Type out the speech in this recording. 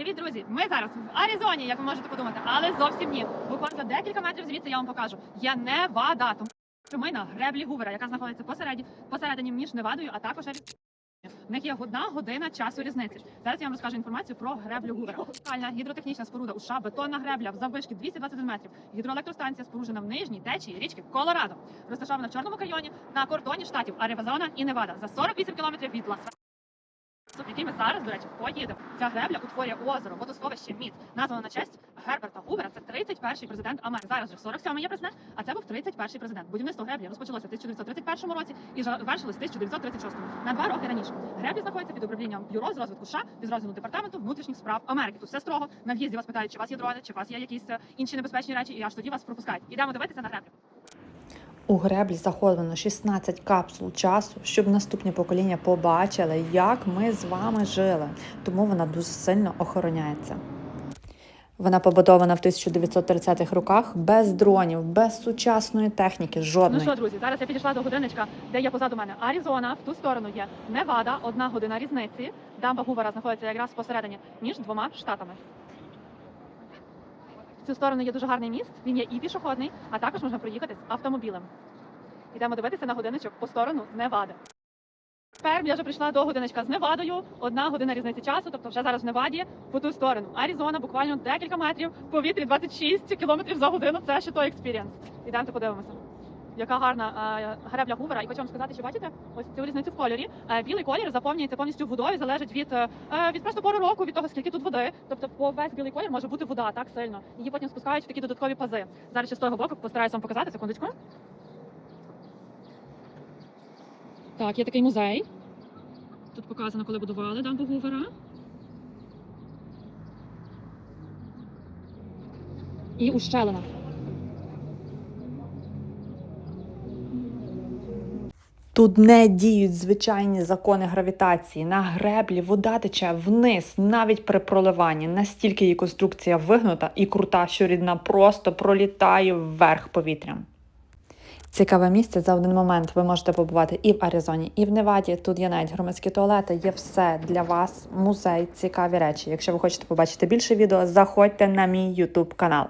Привіт, друзі! Ми зараз в Аризоні, як ви можете подумати, але зовсім ні. Буквально декілька метрів звідси я вам покажу. Є Невада. Тому що ми на греблі Гувера, яка знаходиться посередині, посередині між Невадою, а також Аризоною. В них є одна година часу різниці. Зараз я вам розкажу інформацію про греблю Гувера. Спеціальна гідротехнічна споруда у США, бетонна гребля в заввишки 221 метрів. Гідроелектростанція споруджена в нижній течії річки Колорадо. Розташована в Чорному каньйоні на кордоні штатів Аризона і Невада за 48 кілометрів від лас в який ми зараз, до речі, поїдемо. Ця гребля утворює озеро, водосховище Мід, названо на честь Герберта Гувера. Це 31-й президент Америки. Зараз вже 47-й є президент, а це був 31-й президент. Будівництво греблі розпочалося в 1931 році і завершилось в 1936 на два роки раніше. Греблі знаходиться під управлінням бюро з розвитку США під розділу департаменту внутрішніх справ Америки. Тут все строго. На в'їзді вас питають, чи у вас є дрони, чи у вас є якісь е, інші небезпечні речі, і аж тоді вас пропускають. Ідемо дивитися на греблю. У греблі заховано 16 капсул часу, щоб наступні покоління побачили, як ми з вами жили. Тому вона дуже сильно охороняється. Вона побудована в 1930-х роках без дронів, без сучасної техніки, Ну що, друзі, зараз я підійшла до годинничка, де є позаду мене Аризона. В ту сторону є Невада, одна година різниці. Дамба Гувера знаходиться якраз посередині між двома штатами. Цю сторону є дуже гарний міст. Він є і пішохідний, а також можна проїхати з автомобілем. Йдемо дивитися на годиночок по сторону Невади. Тепер я вже прийшла до годиночка з Невадою. Одна година різниці часу, тобто вже зараз в Неваді по ту сторону. Аризона буквально декілька метрів, повітрі 26 кілометрів за годину. Це ще той експірієнс. Ідемо подивимося. Яка гарна е, гребля гувера, і хочу вам сказати, що бачите, ось цю різницю в кольорі. Е, білий колір заповнюється повністю водою, залежить від, е, від просто пору року, від того, скільки тут води. Тобто, по весь білий колір може бути вода так сильно. Її потім спускають в такі додаткові пази. Зараз ще з того боку постараюся вам показати секундочку. Так, є такий музей. Тут показано, коли будували дамбу Гувера. І ущелина. Тут не діють звичайні закони гравітації. На греблі вода тече вниз, навіть при проливанні. Настільки її конструкція вигнута і крута, що рідна просто пролітає вверх повітрям. Цікаве місце за один момент ви можете побувати і в Аризоні, і в Неваді. Тут є навіть громадські туалети, є все для вас, музей, цікаві речі. Якщо ви хочете побачити більше відео, заходьте на мій YouTube канал.